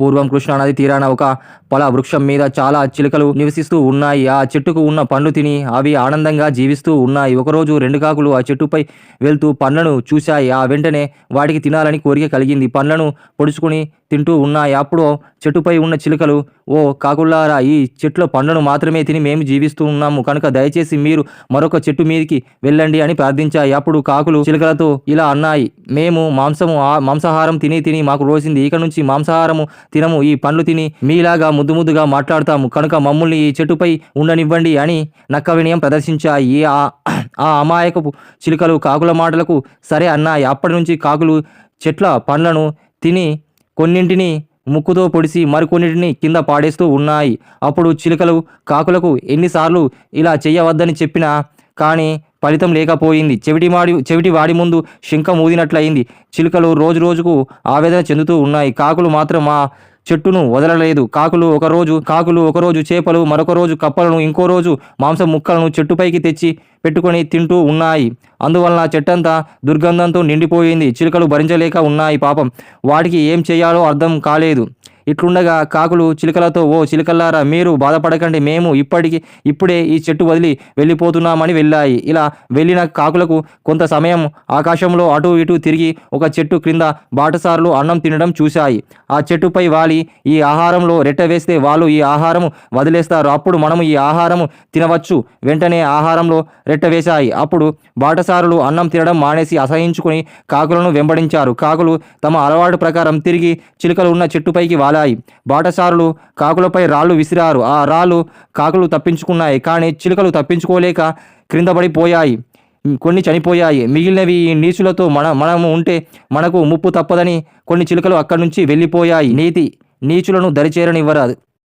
పూర్వం కృష్ణానది తీరాన ఒక పల వృక్షం మీద చాలా చిలుకలు నివసిస్తూ ఉన్నాయి. ఆ చెట్టుకు ఉన్న పండ్లు తిని అవి ఆనందంగా జీవిస్తూ ఉన్నాయి. ఒకరోజు రెండు కాకులు ఆ చెట్టుపై వెళ్తూ పండ్లను చూశాయి. ఆ వెంటనే వాటికి తినాలని కోరిక కలిగింది. పండ్లను పొడుచుకుని తింటూ ఉన్నాయి. అప్పుడు చెట్టుపై ఉన్న చిలుకలు ఓ కాకులారా ఈ చెట్ల పండ్లను మాత్రమే తిని మేము జీవిస్తూ ఉన్నాము. కనుక దయచేసి మీరు మరొక చెట్టు మీదకి వెళ్ళండి అని ప్రార్థించాయి. అప్పుడు కాకులు చిలుకలతో ఇలా అన్నాయి మేము మాంసము ఆ- మాంసాహారం తిని తిని మాకు రోసింది ఇక నుంచి మాంసాహారము తినము. ఈ పండ్లు తిని మీలాగా ముద్దు ముద్దుగా మాట్లాడతాము. కనుక మమ్మల్ని ఈ చెట్టుపై ఉండనివ్వండి అని నక్క వినయం ప్రదర్శించాయి ఆ అమాయకపు చిలుకలు కాకుల మాటలకు సరే అన్నాయి. అప్పటి నుంచి కాకులు చెట్ల పండ్లను తిని కొన్నింటిని ముక్కుతో పొడిసి మరికొన్నిటిని కింద పాడేస్తూ ఉన్నాయి. అప్పుడు చిలుకలు కాకులకు ఎన్నిసార్లు ఇలా చేయవద్దని చెప్పినా కానీ ఫలితం లేకపోయింది. చెవిటి వాడి చెవిటి వాడి ముందు శంఖం ఊదినట్లయింది. చిలుకలు రోజు రోజుకు ఆవేదన చెందుతూ ఉన్నాయి. కాకులు మాత్రం ఆ చెట్టును వదలలేదు. కాకులు ఒకరోజు కాకులు ఒకరోజు చేపలు మరొక రోజు కప్పలను ఇంకో రోజు మాంసం ముక్కలను చెట్టుపైకి తెచ్చి పెట్టుకొని తింటూ ఉన్నాయి. అందువలన చెట్టంతా దుర్గంధంతో నిండిపోయింది. చిలుకలు భరించలేక ఉన్నాయి పాపం. వాటికి ఏం చేయాలో అర్థం కాలేదు. ఇట్లుండగా కాకులు చిలుకలతో ఓ చిలుకల్లారా మీరు బాధపడకండి మేము ఇప్పటికి ఇప్పుడే ఈ చెట్టు వదిలి వెళ్ళిపోతున్నామని వెళ్ళాయి. ఇలా వెళ్ళిన కాకులకు కొంత సమయం ఆకాశంలో అటు ఇటు తిరిగి ఒక చెట్టు క్రింద బాటసారులు అన్నం తినడం చూశాయి. ఆ చెట్టుపై వాలి ఈ ఆహారంలో రెట్ట వేస్తే వాళ్ళు ఈ ఆహారం వదిలేస్తారు. అప్పుడు మనము ఈ ఆహారము తినవచ్చు. వెంటనే ఆహారంలో రెట్ట వేశాయి. అప్పుడు బాటసారులు అన్నం తినడం మానేసి అసహించుకుని కాకులను వెంబడించారు. కాకులు తమ అలవాటు ప్రకారం తిరిగి చిలుకలు ఉన్న చెట్టుపైకి వాలాయి బాటసారులు కాకులపై రాళ్ళు విసిరారు. ఆ రాళ్ళు కాకులు తప్పించుకున్నాయి. కానీ చిలుకలు తప్పించుకోలేక క్రిందపడిపోయాయి కొన్ని చనిపోయాయి. మిగిలినవి ఈ నీచులతో మన మనము ఉంటే మనకు ముప్పు తప్పదని కొన్ని చిలుకలు అక్కడి నుంచి వెళ్ళిపోయాయి. నీతి నీచులను దరిచేరనివ్వరాదు.